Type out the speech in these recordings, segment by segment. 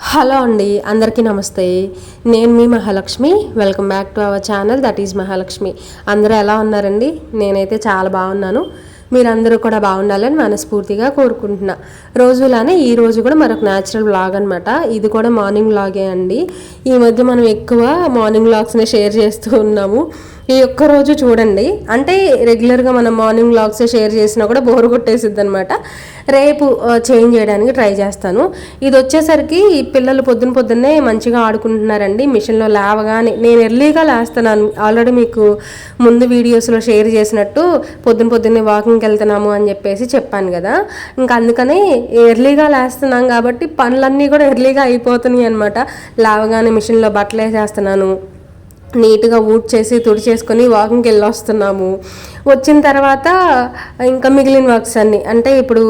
Hello అండి అందరికీ నమస్తే. నేను మీ Mahalakshmi. Welcome back to our channel that is Mahalakshmi. అందరూ ఎలా ఉన్నారండి? నేనైతే చాలా బాగున్నాను. మీరందరూ కూడా బాగుండాలని మనస్ఫూర్తిగా కోరుకుంటున్నా. రోజులానే ఈ రోజు కూడా మరొక న్యాచురల్ వ్లాగ్ అనమాట ఇది కూడా మార్నింగ్ వ్లాగే అండి. ఈ మధ్య మనం ఎక్కువ మార్నింగ్ వ్లాగ్స్ని షేర్ చేస్తూ ఉన్నాము. ఈ ఒక్క రోజు చూడండి. అంటే రెగ్యులర్గా మనం మార్నింగ్ వ్లాగ్స్ షేర్ చేసినా కూడా బోర్ కొట్టేసిద్ది అనమాట రేపు చేంజ్ చేయడానికి ట్రై చేస్తాను. ఇది వచ్చేసరికి ఈ పిల్లలు పొద్దున పొద్దున్నే మంచిగా ఆడుకుంటున్నారండి. మిషన్లో లేవగానే నేను ఎర్లీగా లేస్తున్నాను. ఆల్రెడీ మీకు ముందు వీడియోస్లో షేర్ చేసినట్టు పొద్దున పొద్దున్నే వాకింగ్కి వెళ్తున్నాము అని చెప్పేసి చెప్పాను కదా. ఇంకా అందుకని ఎర్లీగా లేస్తున్నాం కాబట్టి పనులన్నీ కూడా ఎర్లీగా అయిపోతున్నాయి అనమాట లేవగానే మిషన్లో బట్టలు వేసేస్తున్నాను నీట్గా ఊడ్ చేసి తుడిచేసుకొని వాకింగ్కి వెళ్ళి వస్తున్నాము వచ్చిన తర్వాత ఇంకా మిగిలిన వర్క్స్ అన్ని అంటే ఇప్పుడు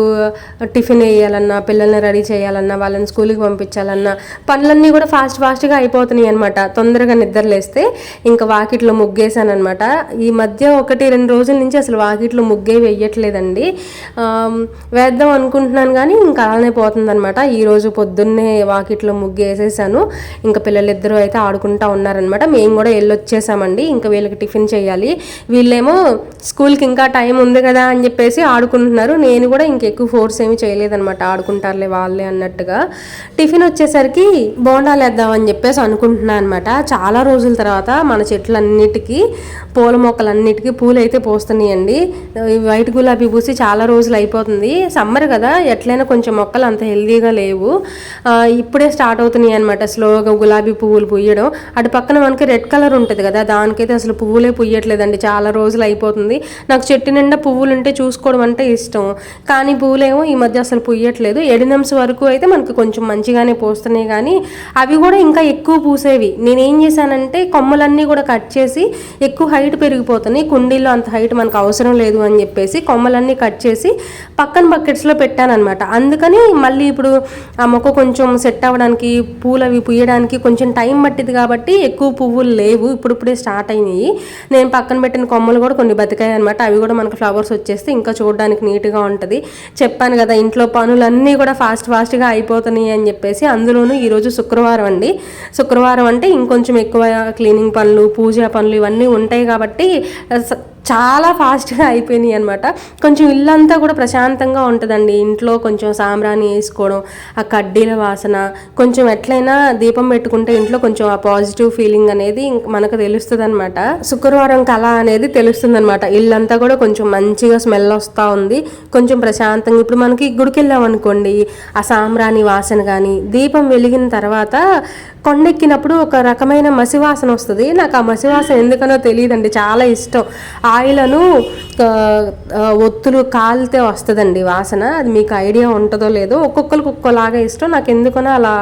టిఫిన్ వేయాలన్నా పిల్లల్ని రెడీ చేయాలన్నా వాళ్ళని స్కూల్కి పంపించాలన్నా పనులన్నీ కూడా ఫాస్ట్ ఫాస్ట్గా అయిపోతున్నాయి అనమాట తొందరగా నిద్రలేస్తే ఇంకా వాకిట్లో ముగ్గేసాను అనమాట ఈ మధ్య ఒకటి రెండు రోజుల నుంచి అసలు వాకిట్లో ముగ్గే వేయట్లేదండి. వేద్దాం అనుకుంటున్నాను కానీ ఇంకా అలానే పోతుందనమాట ఈరోజు పొద్దున్నే వాకిట్లో ముగ్గు వేసేసాను ఇంకా పిల్లలిద్దరూ అయితే ఆడుకుంటా ఉన్నారనమాట మేము కూడా వెళ్ళొచ్చేసామండి. ఇంకా వీళ్ళకి టిఫిన్ చేయాలి. వీళ్ళేమో స్కూల్కి ఇంకా టైం ఉంది కదా అని చెప్పేసి ఆడుకుంటున్నారు. నేను కూడా ఇంకెక్కువ ఫోర్స్ ఏమి చేయలేదనమాట ఆడుకుంటారులే వాళ్ళే అన్నట్టుగా. టిఫిన్ వచ్చేసరికి బోండాలు వేద్దామని చెప్పేసి అనుకుంటున్నాను అనమాట చాలా రోజుల తర్వాత మన చెట్లన్నిటికీ పూల మొక్కలన్నిటికీ పూలు అయితే పోస్తున్నాయండి వైట్ గులాబీ పూసి చాలా రోజులు అయిపోతుంది. సమ్మర్ కదా ఎట్లయినా కొంచెం మొక్కలు అంత హెల్దీగా లేవు. ఇప్పుడే స్టార్ట్ అవుతున్నాయి అనమాట స్లోగా గులాబీ పువ్వులు పుయ్యడం అటు పక్కన మనకి రెడ్ కలర్ ఉంటుంది కదా దానికైతే అసలు పువ్వులే పుయ్యట్లేదండి చాలా రోజులు అయిపోతుంది. నాకు చెట్టు నిండా పువ్వులు ఉంటే చూసుకోవడం అంటే ఇష్టం. కానీ పువ్వులేమో ఈ మధ్య అసలు పుయ్యట్లేదు. ఎడినమ్స్ వరకు అయితే మనకు కొంచెం మంచిగానే పోస్తున్నాయి. కానీ అవి కూడా ఇంకా ఎక్కువ పూసేవి. నేనేం చేశానంటే కొమ్మలన్నీ కూడా కట్ చేసి ఎక్కువ హైట్ పెరిగిపోతున్నాయి. కుండీల్లో అంత హైట్ మనకు అవసరం లేదు అని చెప్పేసి కొమ్మలన్నీ కట్ చేసి పక్కన బకెట్స్లో పెట్టానమాట అందుకని మళ్ళీ ఇప్పుడు ఆ మొక్క కొంచెం సెట్ అవ్వడానికి పూలు అవి పుయ్యడానికి కొంచెం టైం పట్టింది కాబట్టి ఎక్కువ పువ్వులు లేవు. ఇప్పుడిప్పుడే స్టార్ట్ అయినాయి. నేను పక్కన పెట్టిన కొమ్మలు కూడా కొన్ని బతికాయి అనమాట అవి కూడా మనకు ఫ్లవర్స్ వచ్చేస్తే ఇంకా చూడడానికి నీట్గా ఉంటుంది. చెప్పాను కదా ఇంట్లో పనులన్నీ కూడా ఫాస్ట్ ఫాస్ట్గా అయిపోతున్నాయి అని చెప్పేసి అందులోనూ ఈరోజు శుక్రవారం అండి. శుక్రవారం అంటే ఇంకొంచెం ఎక్కువ క్లీనింగ్ పనులు పూజ పనులు ఇవన్నీ ఉంటాయి కాబట్టి చాలా ఫాస్ట్గా అయిపోయినాయి అనమాట కొంచెం ఇల్లంతా కూడా ప్రశాంతంగా ఉంటుందండి. ఇంట్లో కొంచెం సాంబ్రాణి వేసుకోవడం ఆ కడ్డీల వాసన కొంచెం ఎట్లయినా దీపం పెట్టుకుంటే ఇంట్లో కొంచెం ఆ పాజిటివ్ ఫీలింగ్ అనేది మనకు తెలుస్తుంది అనమాట శుక్రవారం కళ అనేది తెలుస్తుంది అనమాట ఇల్లంతా కూడా కొంచెం మంచిగా స్మెల్ వస్తూ ఉంది. కొంచెం ప్రశాంతంగా ఇప్పుడు మనకి గుడికి వెళ్ళాం అనుకోండి ఆ సాంబ్రాణి వాసన కానీ దీపం వెలిగిన తర్వాత కొండెక్కినప్పుడు ఒక రకమైన మసి వాసన వస్తుంది. నాకు ఆ మసి వాసన ఎందుకనో తెలియదండి. చాలా ఇష్టం. ఆ, కాయలను ఒత్తులు కాలితే వస్తుందండి వాసన. అది మీకు ఐడియా ఉంటుందో లేదో ఒక్కొక్కరికి ఒక్కోలాగా ఇష్టం. నాకు ఎందుకనో అలా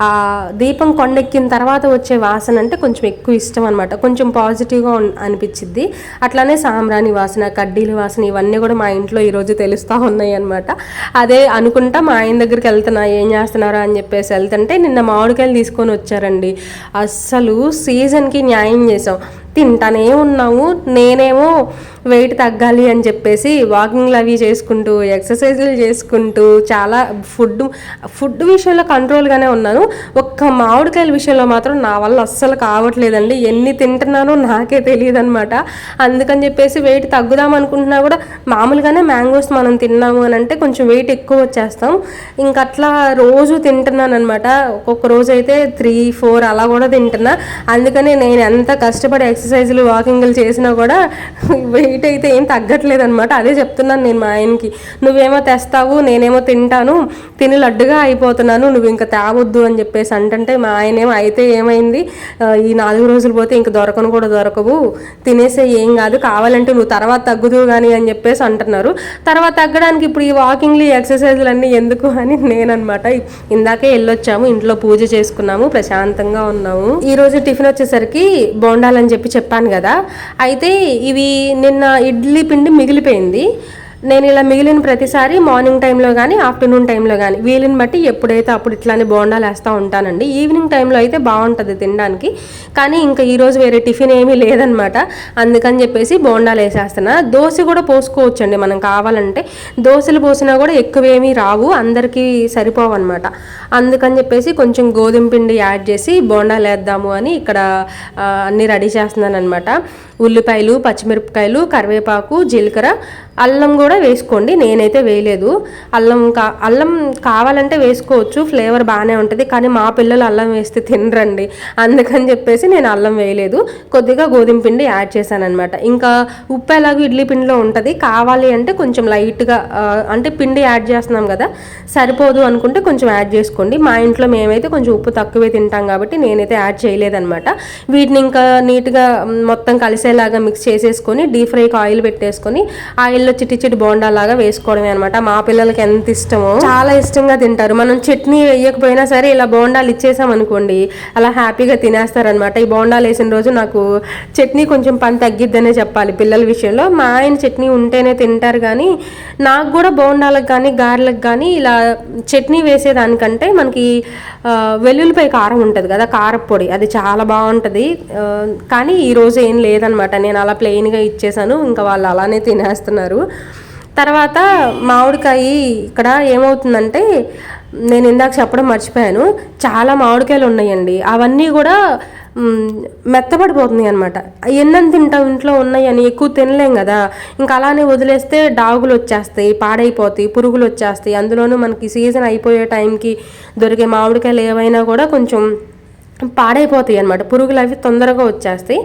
ఆ దీపం కొండెక్కిన తర్వాత వచ్చే వాసన అంటే కొంచెం ఎక్కువ ఇష్టం అనమాట కొంచెం పాజిటివ్గా అనిపించింది అట్లానే సాంబ్రాణి వాసన కడ్డీల వాసన ఇవన్నీ కూడా మా ఇంట్లో ఈరోజు తెలుస్తూ ఉన్నాయి అనమాట అదే అనుకుంటా మా ఆయన దగ్గరికి వెళ్తున్నా ఏం చేస్తున్నారా? అని చెప్పేసి వెళ్తుంటే నిన్న మామిడికాయలు తీసుకొని వచ్చారండి. అస్సలు సీజన్కి న్యాయం చేసాం. తింటానే ఉన్నాము నేనేమో వెయిట్ తగ్గాలి అని చెప్పేసి వాకింగ్లు అవి చేసుకుంటూ ఎక్సర్సైజులు చేసుకుంటూ చాలా ఫుడ్ ఫుడ్ విషయంలో కంట్రోల్గానే ఉన్నాను. ఒక్క మామిడికాయల విషయంలో మాత్రం నా వల్ల అస్సలు కావట్లేదండి. ఎన్ని తింటున్నానో నాకే తెలియదు అనమాట అందుకని చెప్పేసి వెయిట్ తగ్గుదాం అనుకుంటున్నా కూడా మామూలుగానే మ్యాంగోస్ మనం తిన్నాము అని అంటే కొంచెం వెయిట్ ఎక్కువ వచ్చేస్తాం. ఇంకా అట్లా రోజు తింటున్నాను అనమాట ఒక్కొక్క రోజు అయితే త్రీ ఫోర్ అలా కూడా తింటున్నా. అందుకనే నేను ఎంత కష్టపడి ఎక్సర్సైజులు వాకింగ్లు చేసినా కూడా వెయిట్ అయితే ఏం తగ్గట్లేదు అనమాట అదే చెప్తున్నాను నేను మా ఆయనకి. నువ్వేమో తెస్తావు నేనేమో తింటాను తిని లడ్డుగా అయిపోతున్నాను నువ్వు ఇంకా తేవద్దు అని చెప్పేసి అంటే మా ఆయన ఏమో అయితే ఏమైంది? ఈ నాలుగు రోజులు పోతే ఇంకా దొరకను కూడా దొరకవు. తినేసే ఏం కాదు కావాలంటే నువ్వు తర్వాత తగ్గుదు కానీ అని చెప్పేసి అంటున్నారు. తర్వాత తగ్గడానికి ఇప్పుడు ఈ వాకింగ్లు ఈ ఎక్సర్సైజ్లు అన్నీ ఎందుకు అని నేననమాట ఇందాకే వెళ్ళొచ్చాము ఇంట్లో పూజ చేసుకున్నాము ప్రశాంతంగా ఉన్నాము. ఈరోజు టిఫిన్ వచ్చేసరికి బోండాలని చెప్పి చెప్పాను కదా. అయితే ఇవి నిన్న ఇడ్లీ పిండి మిగిలిపోయింది. నేను ఇలా మిగిలిన ప్రతిసారి మార్నింగ్ టైంలో కానీ ఆఫ్టర్నూన్ టైంలో కానీ వీలుని బట్టి ఎప్పుడైతే అప్పుడు ఇట్లానే బోండాలు వేస్తూ ఉంటానండి. ఈవినింగ్ టైంలో అయితే బాగుంటుంది తినడానికి. కానీ ఇంకా ఈరోజు వేరే టిఫిన్ ఏమీ లేదనమాట. అందుకని చెప్పేసి బోండాలు వేసేస్తున్నా. దోశ కూడా పోసుకోవచ్చండి మనం కావాలంటే. దోశలు పోసినా కూడా ఎక్కువేమీ రావు. అందరికీ సరిపోవు అనమాట అందుకని చెప్పేసి కొంచెం గోధుమ పిండి యాడ్ చేసి బోండాలు వేద్దాము అని ఇక్కడ అన్నీ రెడీ చేస్తున్నాను అనమాట ఉల్లిపాయలు పచ్చిమిరపకాయలు కరివేపాకు జీలకర్ర అల్లం కూడా వేసుకోండి నేనైతే వేయలేదు. అల్లం కా అల్లం కావాలంటే వేసుకోవచ్చు ఫ్లేవర్ బాగానే ఉంటుంది కానీ మా పిల్లలు అల్లం వేస్తే తినరండి. అందుకని చెప్పేసి నేను అల్లం వేయలేదు. కొద్దిగా గోధుమ పిండి యాడ్ చేశాను అనమాట ఇంకా ఉప్పు ఎలాగో ఇడ్లీ పిండిలో ఉంటుంది కావాలి అంటే కొంచెం లైట్గా అంటే పిండి యాడ్ చేస్తున్నాం కదా సరిపోదు అనుకుంటే కొంచెం యాడ్ చేసుకోండి. మా ఇంట్లో మేమైతే కొంచెం ఉప్పు తక్కువే తింటాం కాబట్టి నేనైతే యాడ్ చేయలేదనమాట వీటిని ఇంకా నీట్గా మొత్తం కలిసేలాగా మిక్స్ చేసేసుకొని డీప్ ఫ్రైకి ఆయిల్ పెట్టేసుకొని ఆయిల్ ఆయిల్లో చిట్టి చిట్టి బోండా లాగా వేసుకోవడమే అనమాట మా పిల్లలకి ఎంత ఇష్టమో. చాలా ఇష్టంగా తింటారు. మనం చట్నీ వేయకపోయినా సరే ఇలా బోండాలు ఇచ్చేసాం అనుకోండి అలా హ్యాపీగా తినేస్తారనమాట ఈ బోండాలు వేసిన రోజు నాకు చట్నీ కొంచెం పని తగ్గిద్దనే చెప్పాలి పిల్లల విషయంలో. మా ఆయన చట్నీ ఉంటేనే తింటారు కానీ నాకు కూడా బోండాలకు కానీ గారెలకు కానీ ఇలా చట్నీ వేసేదానికంటే మనకి వెల్లుల్లిపై కారం ఉంటుంది కదా కారపొడి అది చాలా బాగుంటుంది. కానీ ఈరోజు ఏం లేదనమాట నేను అలా ప్లెయిన్గా ఇచ్చేసాను. ఇంకా వాళ్ళు అలానే తినేస్తున్నారు. తర్వాత మామిడికాయ ఇక్కడ ఏమవుతుందంటే నేను ఇందాక చెప్పడం మర్చిపోయాను. చాలా మామిడికాయలు ఉన్నాయండి. అవన్నీ కూడా మ్, మెత్తబడిపోతున్నాయి అనమాట ఎన్నని తింటాం ఇంట్లో ఉన్నాయని ఎక్కువ తినలేం కదా. ఇంకా అలానే వదిలేస్తే డాగులు వచ్చేస్తాయి పాడైపోతాయి పురుగులు వచ్చేస్తాయి. అందులోనూ మనకి సీజన్ అయిపోయే టైంకి దొరికే మామిడికాయలు ఏవైనా కూడా కొంచెం పాడైపోతాయి అనమాట పురుగులు అవి తొందరగా వచ్చేస్తాయి.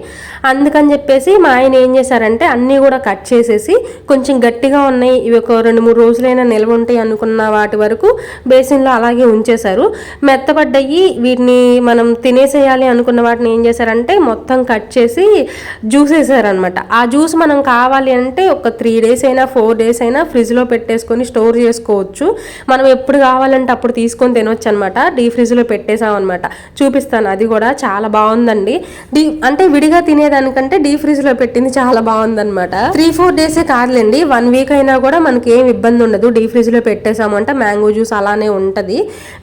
అందుకని చెప్పేసి మా ఆయన ఏం చేశారంటే అన్నీ కూడా కట్ చేసేసి కొంచెం గట్టిగా ఉన్నాయి. ఇవి ఒక రెండు మూడు రోజులైనా నిల్వ ఉంటాయి అనుకున్న వాటి వరకు బేసిన్లో అలాగే ఉంచేశారు. మెత్తబడ్డయి. వీటిని మనం తినేసేయాలి అనుకున్న వాటిని ఏం చేశారంటే మొత్తం కట్ చేసి జ్యూస్ వేసారనమాట ఆ జ్యూస్ మనం కావాలి అంటే ఒక త్రీ డేస్ అయినా ఫోర్ డేస్ అయినా ఫ్రిడ్జ్లో పెట్టేసుకొని స్టోర్ చేసుకోవచ్చు. మనం ఎప్పుడు కావాలంటే అప్పుడు తీసుకొని తినొచ్చు అనమాట డీ ఫ్రిడ్జ్లో పెట్టేసామన్నమాట చూపిస్తాను చూపిస్తాను అది కూడా చాలా బాగుందండి. డీ అంటే విడిగా తినేదానికంటే డీ ఫ్రిడ్జ్లో పెట్టింది చాలా బాగుందన్నమాట. త్రీ ఫోర్ డేసే కాదులేండి. వన్ వీక్ అయినా కూడా మనకి ఏం ఇబ్బంది ఉండదు. డీ ఫ్రిడ్జ్లో పెట్టేసామంటే మ్యాంగో జ్యూస్ అలానే ఉంటుంది.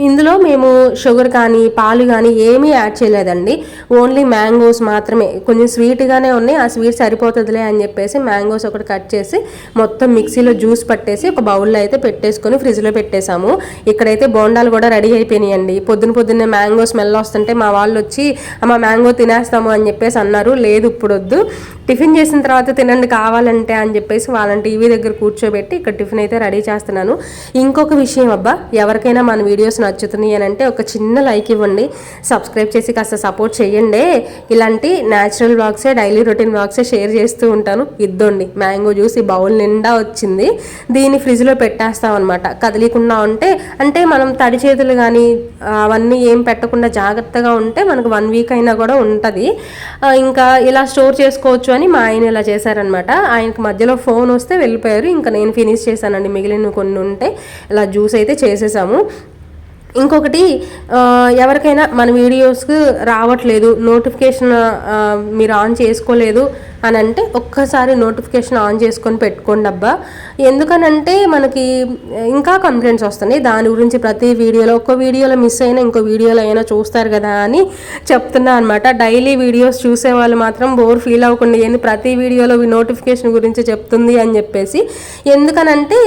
ఇందులో మేము షుగర్ కానీ పాలు కానీ ఏమీ యాడ్ చేయలేదండి. ఓన్లీ మ్యాంగోస్ మాత్రమే. కొంచెం స్వీట్గానే ఉన్నాయి. ఆ స్వీట్ సరిపోతుందిలే అని చెప్పేసి మ్యాంగోస్ ఒకటి కట్ చేసి మొత్తం మిక్సీలో జ్యూస్ పట్టేసి ఒక బౌల్లో అయితే పెట్టేసుకొని ఫ్రిడ్జ్లో పెట్టేశాము. ఇక్కడైతే బోండాలు కూడా రెడీ అయిపోయినాయండి. పొద్దున పొద్దున్నే మ్యాంగో స్మెల్ వస్తుంటే మా వాళ్ళు వచ్చి అమ్మ మ్యాంగో తినేస్తాము అని చెప్పేసి అన్నారు. లేదు ఇప్పుడు వద్దు టిఫిన్ చేసిన తర్వాత తినండి కావాలంటే అని చెప్పేసి వాళ్ళని టీవీ దగ్గర కూర్చోబెట్టి ఇక్కడ టిఫిన్ అయితే రెడీ చేస్తున్నాను. ఇంకొక విషయం అబ్బా ఎవరికైనా మన వీడియోస్ నచ్చుతున్నాయి అని అంటే ఒక చిన్న లైక్ ఇవ్వండి. సబ్స్క్రైబ్ చేసి కాస్త సపోర్ట్ చేయండి ఇలాంటి న్యాచురల్ బ్లాగ్సే డైలీ రొటీన్ బ్లాగ్సే షేర్ చేస్తూ ఉంటాను. ఇద్దండి మ్యాంగో జ్యూస్ ఈ బౌల్ నిండా వచ్చింది. దీన్ని ఫ్రిడ్జ్లో పెట్టేస్తాం అనమాట కదిలీకుండా ఉంటే అంటే మనం తడి చేతులు కానీ అవన్నీ ఏం పెట్టకుండా జాగ్రత్తగా ఉంటే మనకు వన్ వీక్ అయినా కూడా ఉంటుంది. ఇంకా ఇలా స్టోర్ చేసుకోవచ్చు అని మా ఆయన ఇలా చేశారనమాట ఆయనకు మధ్యలో ఫోన్ వస్తే వెళ్ళిపోయారు. ఇంకా నేను ఫినిష్ చేశానండి. మిగిలిన కొన్ని ఉంటే ఇలా జ్యూస్ అయితే చేసేసాము. ఇంకొకటి ఎవరికైనా మన వీడియోస్కి రావట్లేదు. నోటిఫికేషన్ మీరు ఆన్ చేసుకోలేదు. అని అంటే ఒక్కసారి నోటిఫికేషన్ ఆన్ చేసుకొని పెట్టుకోండి అబ్బా. ఎందుకనంటే మనకి ఇంకా కంప్లైంట్స్ వస్తున్నాయి. దాని గురించి ప్రతి వీడియోలో ఒక్క వీడియోలో మిస్ అయినా ఇంకో వీడియోలో అయినా చూస్తారు కదా అని చెప్తున్నా అనమాట డైలీ వీడియోస్ చూసే వాళ్ళు మాత్రం బోర్ ఫీల్ అవ్వకుండా ఏంది ప్రతి వీడియోలో నోటిఫికేషన్ గురించి చెప్తుంది అని చెప్పేసి. ఎందుకనంటే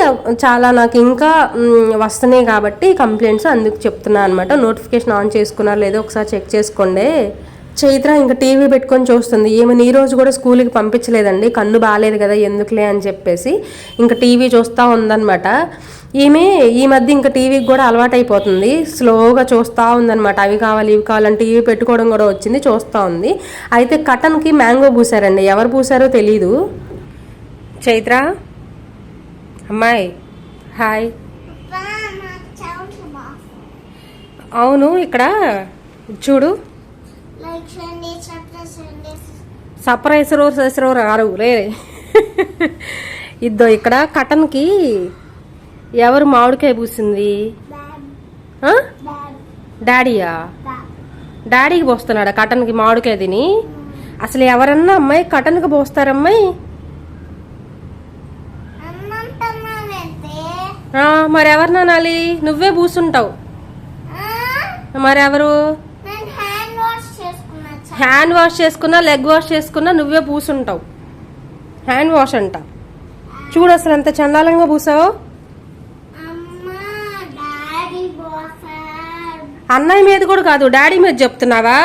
చాలా నాకు ఇంకా వస్తున్నాయి కాబట్టి కంప్లైంట్స్ అందుకు చెప్తున్నా అనమాట నోటిఫికేషన్ ఆన్ చేసుకున్నారు లేదో ఒకసారి చెక్ చేసుకోండి. చైత్ర ఇంకా టీవీ పెట్టుకొని చూస్తుంది. ఏమని ఈ రోజు కూడా స్కూల్కి పంపించలేదండి. కన్ను బాగాలేదు కదా ఎందుకులే అని చెప్పేసి ఇంకా టీవీ చూస్తూ ఉందన్నమాట. ఈమె ఈ మధ్య ఇంకా టీవీకి కూడా అలవాటైపోతుంది. స్లోగా చూస్తూ ఉందన్నమాట. అవి కావాలి ఇవి కావాలని టీవీ పెట్టుకోవడం కూడా వచ్చింది చూస్తూ ఉంది. అయితే కటన్కి మ్యాంగో పూసారండి. ఎవరు పూసారో తెలీదు. చైత్ర? అమ్మాయి హాయ్. అవును ఇక్కడ చూడు. సపరేసరో సరసరో రారు రే ఇద్దో ఇక్కడ కటన్కి ఎవరు మామిడికాయ పూసింది? డాడీయా. డాడీకి పోస్తున్నాడా కటన్కి మామిడికాయ తిని? అసలు ఎవరన్నా అమ్మాయి కటన్కి పోస్తారమ్మాయి అన్నంతం ఆ, మరి ఎవరిని అనాలి నువ్వే పూసుంటావు. మరి ఎవరు నేను హ్యాండ్ వాష్ చేసుకున్నా చా- హ్యాండ్ వాష్ చేసుకున్నా లెగ్ వాష్ చేసుకున్నా నువ్వే పూసుంటావు. హ్యాండ్ వాష్ అంట. చూడు అసలు ఎంత చండాలంగా పూసావో. అన్నయ్య మీద కూడా కాదు డాడీ మీద చెప్తున్నావా?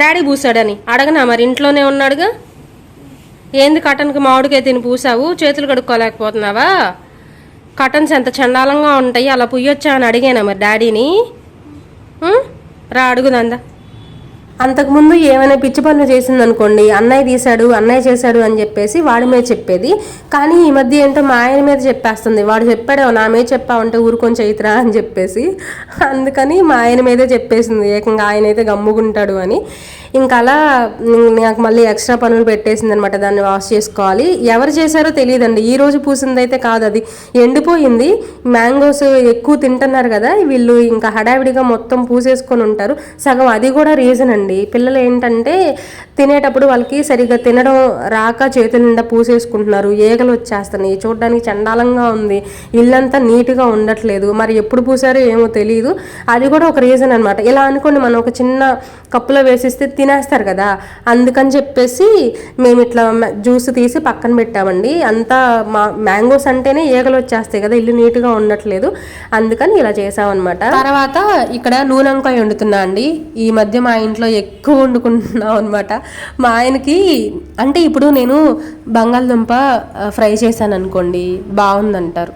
డాడీ పూసాడని. అడగనా మరి ఇంట్లోనే ఉన్నాడుగా? ఏంది కటన్కి మామిడికాయ తిని పూసావు? చేతులు కడుక్కోలేకపోతున్నావా? కటన్స్ ఎంత చండాలంగా ఉంటాయి అలా పుయ్యొచ్చా అని అడిగానా మరి డాడీని? రా అడుగుదందా అంతకుముందు ఏమైనా పిచ్చి పనులు చేసిందనుకోండి అన్నయ్య తీశాడు అన్నయ్య చేశాడు అని చెప్పేసి వాడి మీద చెప్పేది. కానీ ఈ మధ్య ఏంటో మా ఆయన మీద చెప్పేస్తుంది. వాడు చెప్పాడు నా మీద చెప్పావంటే ఊరుకొని చైత్రా అని చెప్పేసి. అందుకని మా ఆయన మీదే చెప్పేసింది. ఏకంగా ఆయన అయితే గమ్ముకుంటాడు అని. ఇంకా అలా నాకు మళ్ళీ ఎక్స్ట్రా పనులు పెట్టేసింది అనమాట దాన్ని వాష్ చేసుకోవాలి. ఎవరు చేశారో తెలియదండి. ఈ రోజు పూసింది అయితే కాదు అది. ఎండిపోయింది. మ్యాంగోస్ ఎక్కువ తింటున్నారు కదా వీళ్ళు ఇంకా హడావిడిగా మొత్తం పూసేసుకొని ఉంటారు. సగం అది కూడా రీజన్ అండి. పిల్లలు ఏంటంటే తినేటప్పుడు వాళ్ళకి సరిగ్గా తినడం రాక చేతుల నిండా పూసేసుకుంటున్నారు. ఏగలు వచ్చేస్తున్నాయి. చూడడానికి చండాలంగా ఉంది. ఇల్లంతా నీట్గా ఉండట్లేదు. మరి ఎప్పుడు పూసారో ఏమో తెలియదు అది కూడా ఒక రీజన్ అనమాట ఇలా అనుకోండి మనం ఒక చిన్న కప్పులో వేసిస్తే తినేస్తారు కదా. అందుకని చెప్పేసి మేము ఇట్లా జ్యూస్ తీసి పక్కన పెట్టామండి. అంతా మా మ్యాంగోస్ అంటేనే ఈగలు వచ్చేస్తాయి కదా. ఇల్లు నీట్గా ఉండట్లేదు. అందుకని ఇలా చేసామన్నమాట. తర్వాత ఇక్కడ నూనెంకాయ వండుతున్నా అండి. ఈ మధ్య మా ఇంట్లో ఎక్కువ వండుకుంటున్నాం అనమాట మా ఆయనకి అంటే ఇప్పుడు నేను బంగాళదుంప ఫ్రై చేశాను అనుకోండి బాగుందంటారు.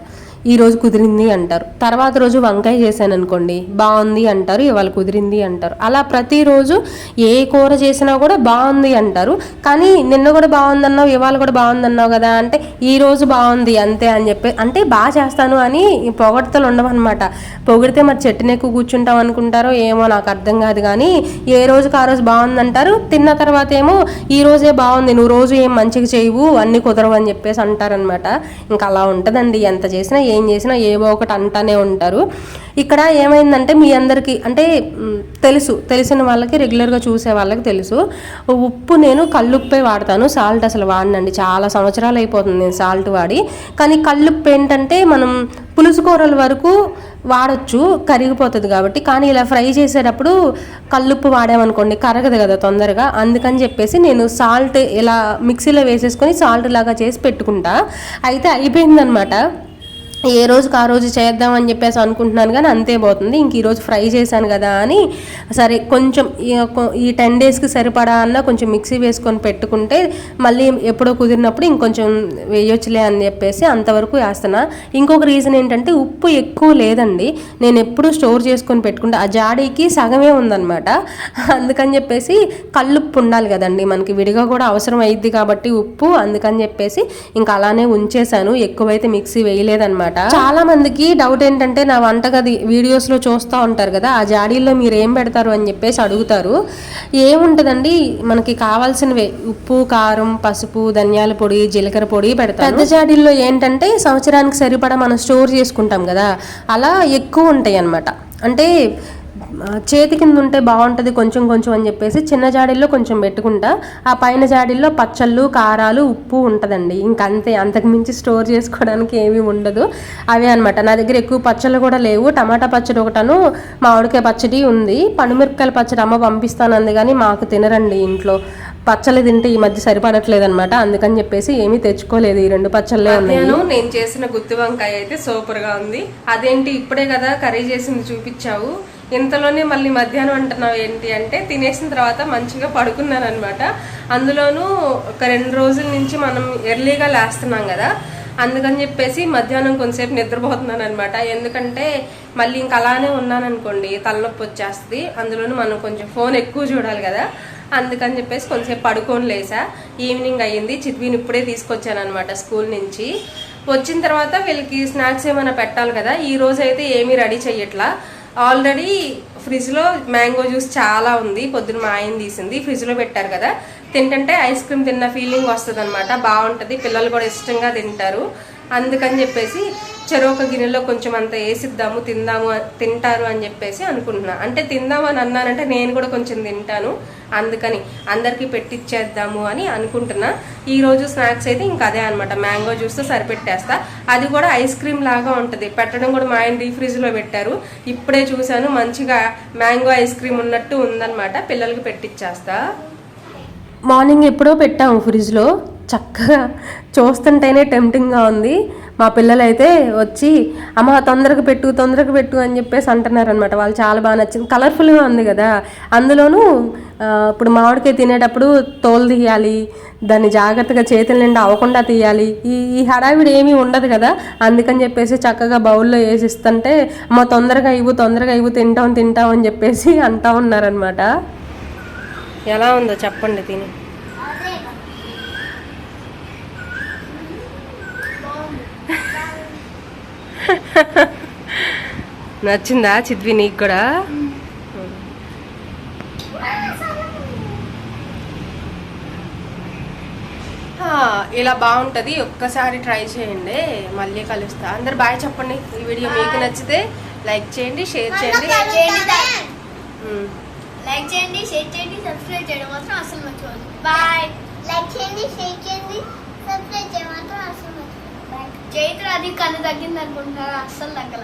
ఈ రోజు కుదిరింది అంటారు. తర్వాత రోజు వంకాయ చేశాను అనుకోండి బాగుంది అంటారు ఇవాళ కుదిరింది అంటారు. అలా ప్రతిరోజు ఏ కూర చేసినా కూడా బాగుంది అంటారు. కానీ నిన్న కూడా బాగుందన్నావు ఇవాళ కూడా బాగుందన్నావు కదా అంటే ఈ రోజు బాగుంది అంతే అని చెప్పి అంటే బాగా చేస్తాను అని పొగడతలు ఉండవన్నమాట. పొగిడితే మరి చెట్టుని ఎక్కువ కూర్చుంటాం అనుకుంటారో ఏమో నాకు అర్థం కాదు కానీ ఏ రోజుకి ఆ రోజు బాగుందంటారు తిన్న తర్వాత ఏమో ఈ రోజే బాగుంది నువ్వు రోజు ఏం మంచిగా చేయవు అన్ని కుదరవు అని చెప్పేసి అంటారనమాట ఇంకా అలా ఉంటుందండి ఎంత చేసినా ఏం చేసినా ఏవో ఒకటి అంటానే ఉంటారు. ఇక్కడ ఏమైందంటే మీ అందరికీ అంటే తెలుసు తెలిసిన వాళ్ళకి రెగ్యులర్గా చూసే వాళ్ళకి తెలుసు. ఉప్పు నేను కల్లుప్పే వాడతాను సాల్ట్ అసలు వాడనండి. చాలా సంవత్సరాలు అయిపోతుంది నేను సాల్ట్ వాడి. కానీ కల్లుప్పు ఏంటంటే మనం పులుసు కూరల వరకు వాడచ్చు కరిగిపోతుంది కాబట్టి. కానీ ఇలా ఫ్రై చేసేటప్పుడు కల్లుప్పు వాడామనుకోండి కరగదు కదా తొందరగా. అందుకని చెప్పేసి నేను సాల్ట్ ఇలా మిక్సీలో వేసేసుకొని సాల్ట్ లాగా చేసి పెట్టుకుంటా. అయితే అయిపోయిందనమాట ఏ రోజుకి ఆ రోజు చేద్దాం అని చెప్పేసి అనుకుంటున్నాను కానీ అంతే పోతుంది. ఇంక ఈరోజు ఫ్రై చేశాను కదా అని సరే కొంచెం ఈ ఈ టెన్ డేస్కి సరిపడా అన్న కొంచెం మిక్సీ వేసుకొని పెట్టుకుంటే మళ్ళీ ఎప్పుడో కుదిరినప్పుడు ఇంకొంచెం వేయొచ్చులే అని చెప్పేసి అంతవరకు వేస్తున్నా. ఇంకొక రీజన్ ఏంటంటే ఉప్పు ఎక్కువ లేదండి. నేను ఎప్పుడు స్టోర్ చేసుకొని పెట్టుకుంటే. ఆ జాడీకి సగమే ఉందన్నమాట. అందుకని చెప్పేసి కల్లుప్పు ఉండాలి కదండి. మనకి విడిగా కూడా అవసరం అయ్యిద్ది కాబట్టి ఉప్పు. అందుకని చెప్పేసి ఇంకా అలానే ఉంచేశాను. ఎక్కువైతే మిక్సీ వేయలేదన్నమాట. చాలా మందికి డౌట్ ఏంటంటే నా వంటగది వీడియోస్లో చూస్తూ ఉంటారు కదా ఆ జాడీల్లో మీరు ఏం పెడతారు అని చెప్పేసి అడుగుతారు. ఏముంటదండి? మనకి కావాల్సినవే. ఉప్పు కారం పసుపు ధనియాల పొడి జీలకర్ర పొడి పెడతారు పెద్ద జాడీల్లో ఏంటంటే సంవత్సరానికి సరిపడా మనం స్టోర్ చేసుకుంటాం కదా. అలా ఎక్కువ ఉంటాయి అన్నమాట అంటే చేతి కింద ఉంటే బాగుంటుంది కొంచెం కొంచెం అని చెప్పేసి చిన్న జాడీల్లో కొంచెం పెట్టుకుంటా. ఆ పైన జాడీల్లో పచ్చళ్ళు కారాలు ఉప్పు ఉంటుందండి. ఇంకంతే అంతకు మించి స్టోర్ చేసుకోవడానికి ఏమీ ఉండదు. అవే అనమాట నా దగ్గర ఎక్కువ పచ్చళ్ళు కూడా లేవు. టమాటా పచ్చడి ఒకటను మామిడికాయ పచ్చడి ఉంది. పండుమిరపకాయల పచ్చడి అమ్మ పంపిస్తానంది కానీ మాకు తినరండి ఇంట్లో. పచ్చళ్ళు తింటే ఈ మధ్య సరిపడట్లేదు అనమాట అందుకని చెప్పేసి ఏమీ తెచ్చుకోలేదు. ఈ రెండు పచ్చళ్ళే ఉన్నాయి. నేను చేసిన గుత్తి వంకాయ అయితే సూపర్గా ఉంది. అదేంటి ఇప్పుడే కదా కర్రీ చేసింది చూపించావు. ఇంతలోనే మళ్ళీ మధ్యాహ్నం అంటున్నావు ఏంటి అంటే తినేసిన తర్వాత మంచిగా పడుకున్నాను అనమాట అందులోనూ ఒక రెండు రోజుల నుంచి మనం ఎర్లీగా లేస్తున్నాం కదా అందుకని చెప్పేసి మధ్యాహ్నం కొంతసేపు నిద్రపోతున్నాను అనమాట ఎందుకంటే మళ్ళీ ఇంకా అలానే ఉన్నాను అనుకోండి తలనొప్పి వచ్చేస్తుంది. అందులోనూ మనం కొంచెం ఫోన్ ఎక్కువ చూడాలి కదా అందుకని చెప్పేసి కొంచెంసేపు పడుకొని లేసా. ఈవినింగ్ అయ్యింది చిత్వీని ఇప్పుడే తీసుకొచ్చాను అనమాట స్కూల్ నుంచి. వచ్చిన తర్వాత వీళ్ళకి స్నాక్స్ ఏమైనా పెట్టాలి కదా ఈ రోజు అయితే ఏమీ రెడీ చెయ్యట్లా. ఆల్రెడీ ఫ్రిడ్జ్లో మ్యాంగో జ్యూస్ చాలా ఉంది. పొద్దున మా ఆయన తీసింది. ఫ్రిడ్జ్లో పెట్టారు కదా. తింటుంటే ఐస్ క్రీమ్ తిన్న ఫీలింగ్ వస్తుంది అనమాట బాగుంటుంది పిల్లలు కూడా ఇష్టంగా తింటారు. అందుకని చెప్పేసి చెరొక గిన్నెలో కొంచెం అంత వేసిద్దాము తిందాము తింటారు అని చెప్పేసి అనుకుంటున్నా. అంటే తిందాము అని అన్నానంటే నేను కూడా కొంచెం తింటాను. అందుకని అందరికీ పెట్టిచ్చేద్దాము అని అనుకుంటున్నా. ఈరోజు స్నాక్స్ అయితే ఇంకా అదే అనమాట మ్యాంగో జ్యూస్తో సరిపెట్టేస్తా. అది కూడా ఐస్ క్రీమ్ లాగా ఉంటుంది. పెట్టడం కూడా మా ఆయన డీ ఫ్రిడ్జ్లో పెట్టారు. ఇప్పుడే చూశాను మంచిగా మ్యాంగో ఐస్ క్రీమ్ ఉన్నట్టు ఉందనమాట పిల్లలకి పెట్టిచ్చేస్తా. మార్నింగ్ ఎప్పుడో పెట్టాము ఫ్రిడ్జ్లో చక్కగా చూస్తుంటేనే టెంప్టింగ్గా ఉంది. మా పిల్లలైతే వచ్చి అమ్మ తొందరగా పెట్టు తొందరగా పెట్టు అని చెప్పేసి అంటున్నారనమాట వాళ్ళు చాలా బాగా నచ్చింది. కలర్ఫుల్గా ఉంది కదా. అందులోనూ ఇప్పుడు మామిడికాయ తినేటప్పుడు తోలు తీయాలి దాన్ని జాగ్రత్తగా చేతుల నిండా అవ్వకుండా తీయాలి. ఈ ఈ హడావిడి ఏమీ ఉండదు కదా. అందుకని చెప్పేసి చక్కగా బౌల్లో వేసిస్తుంటే అమ్మ తొందరగా ఇవ్వు తొందరగా ఇవ్వు తింటాం తింటాం అని చెప్పేసి అంటా ఉన్నారనమాట ఎలా ఉందో చెప్పండి తిని. నచ్చిందా చిద్వి నీకు కూడా? ఇలా బాగుంటుంది. ఒక్కసారి ట్రై చేయండి. మళ్ళీ కలుస్తా. అందరు బాయ్ చెప్పండి. ఈ వీడియో మీకు నచ్చితే లైక్ చేయండి షేర్ చేయండి. లైక్ చేయండి షేర్ చేయండి సబ్స్క్రైబ్ చేయడం మాత్రం అసలు మర్చిపోదు బాయ్. లైక్ చేయండి షేర్ చేయండి సబ్స్క్రైబ్. చైత్ర అది కళ్ళు తగ్గింది అనుకుంటున్నారా అస్సలు తగ్గల.